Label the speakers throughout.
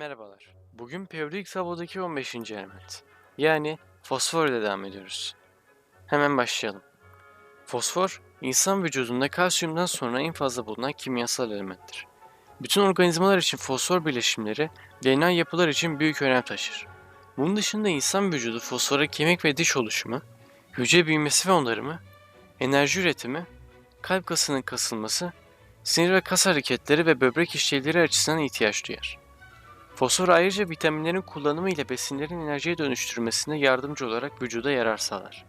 Speaker 1: Merhabalar. Bugün periyodik tabodaki 15. element. Yani fosfor ile devam ediyoruz. Hemen başlayalım. Fosfor, insan vücudunda kalsiyumdan sonra en fazla bulunan kimyasal elementtir. Bütün organizmalar için fosfor bileşimleri DNA yapılar için büyük önem taşır. Bunun dışında insan vücudu fosfora kemik ve diş oluşumu, hücre büyümesi ve onarımı, enerji üretimi, kalp kasının kasılması, sinir ve kas hareketleri ve böbrek işlevleri açısından ihtiyaç duyar. Fosfor ayrıca vitaminlerin kullanımı ile besinlerin enerjiye dönüştürmesine yardımcı olarak vücuda yarar sağlar.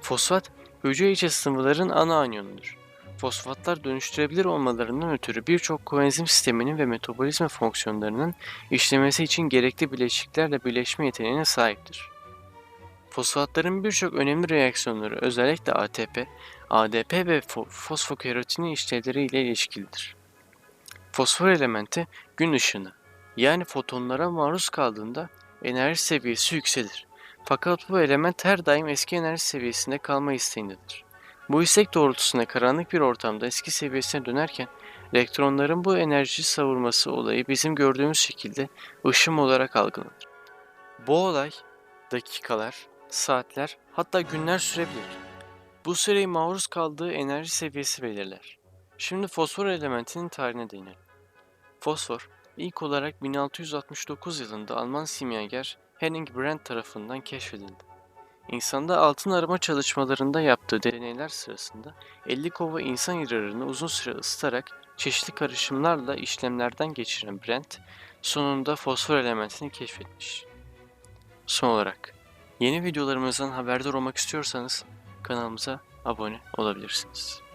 Speaker 1: Fosfat, hücre içi sıvıların ana anyonudur. Fosfatlar dönüştürebilir olmalarından ötürü birçok koenzim sisteminin ve metabolizma fonksiyonlarının işlemesi için gerekli bileşiklerle birleşme yeteneğine sahiptir. Fosfatların birçok önemli reaksiyonları özellikle ATP, ADP ve fo- fosfokeratinin işlevleri ile ilişkilidir. Fosfor elementi gün ışını, yani fotonlara maruz kaldığında enerji seviyesi yükselir. Fakat bu element her daim eski enerji seviyesinde kalma isteğindedir. Bu istek doğrultusunda karanlık bir ortamda eski seviyesine dönerken elektronların bu enerji savurması olayı bizim gördüğümüz şekilde ışım olarak algılanır. Bu olay dakikalar, saatler hatta günler sürebilir. Bu süreyi maruz kaldığı enerji seviyesi belirler. Şimdi fosfor elementinin tarihine değinelim. Fosfor, İlk olarak 1669 yılında Alman simyager Henning Brandt tarafından keşfedildi. İnsanda altın arama çalışmalarında yaptığı deneyler sırasında 50 kova insan idrarını uzun süre ısıtarak çeşitli karışımlarla işlemlerden geçiren Brandt, sonunda fosfor elementini keşfetmiş. Son olarak, yeni videolarımızdan haberdar olmak istiyorsanız kanalımıza abone olabilirsiniz.